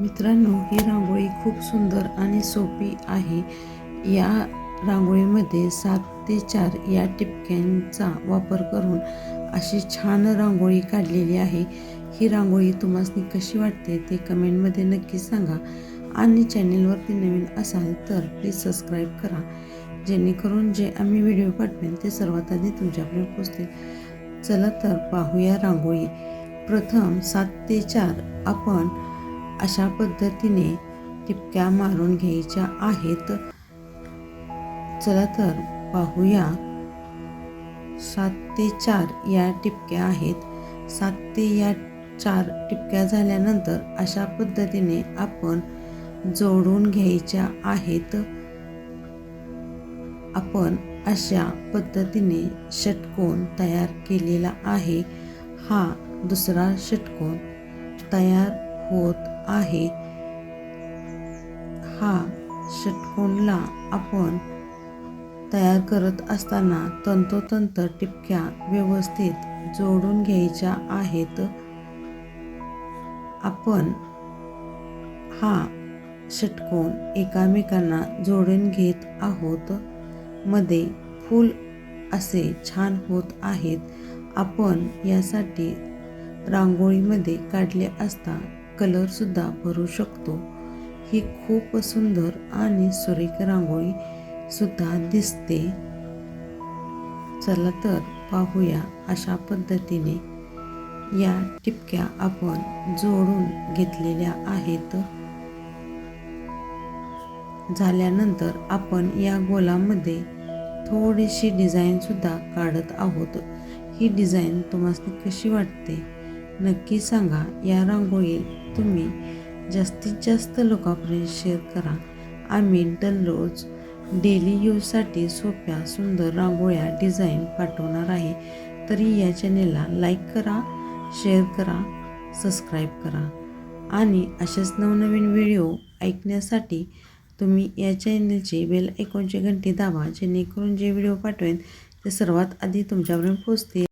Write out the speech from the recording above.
मित्रांनो ही रांगोळी खूप सुंदर आणि सोपी आहे. या रांगोळीमध्ये सात ते चार या टिपक्यांचा वापर करून अशी छान रांगोळी काढलेली आहे. ही रांगोळी तुम्हाला कशी वाटते ते कमेंटमध्ये नक्की सांगा आणि चॅनेलवरती नवीन असाल तर प्लीज सबस्क्राईब करा जेणेकरून जे आम्ही व्हिडिओ पाठवेन ते सर्वात आधी तुमच्याकडे पोचतील चला तर पाहूया रांगोळी. प्रथम सात ते चार आपण अशा पद्धतीने टिपक्या मारून घ्यायच्या आहेत. चला तर पाहूया. सात ते चार या टिपक्या आहेत. सात ते या चार टिपक्या झाल्यानंतर अशा पद्धतीने आपण जोडून घ्यायच्या आहेत. आपण अशा पद्धतीने षटकोन तयार केलेला आहे. हा दुसरा षटकोन तयार होत आहे. हा षटकोनला आपण तयार करत असताना तंतोतंत टिपक्या व्यवस्थित जोडून घ्यायच्या आहेत. आपण हा षटकोन एकामेकांना जोडून घेत आहोत. मध्ये फूल असे छान होत आहेत. आपण यासाठी रांगोळीमध्ये काढले असता कलरसुद्धा भरू शकतो. ही खूप सुंदर आणि सुरेख रांगोळी सुद्धा दिसते. चला तर पाहूया अशा पद्धतीने या टिपक्या आपण जोडून घेतलेल्या आहेत. झाल्यानंतर आपण या गोलामध्ये थोडीशी डिझाईन सुद्धा काढत आहोत. ही डिझाईन तुम्हाला कशी वाटते? नक्की सांगा या रांगोळी तुम्ही जास्तीत जास्त लोकांपर्यंत शेअर करा. आम्ही दररोज डेली यूजसाठी सोप्या सुंदर रांगोळ्या डिझाईन पाठवणार आहे. तरी या चॅनेलला लाईक करा शेअर करा सबस्क्राईब करा. आणि असेच नवनवीन व्हिडिओ ऐकण्यासाठी तुम्ही या चॅनलची बेल ऐकूनची घंटी दाबा जेणेकरून जे व्हिडिओ पाठवेन ते सर्वात आधी तुमच्यापर्यंत पोचतील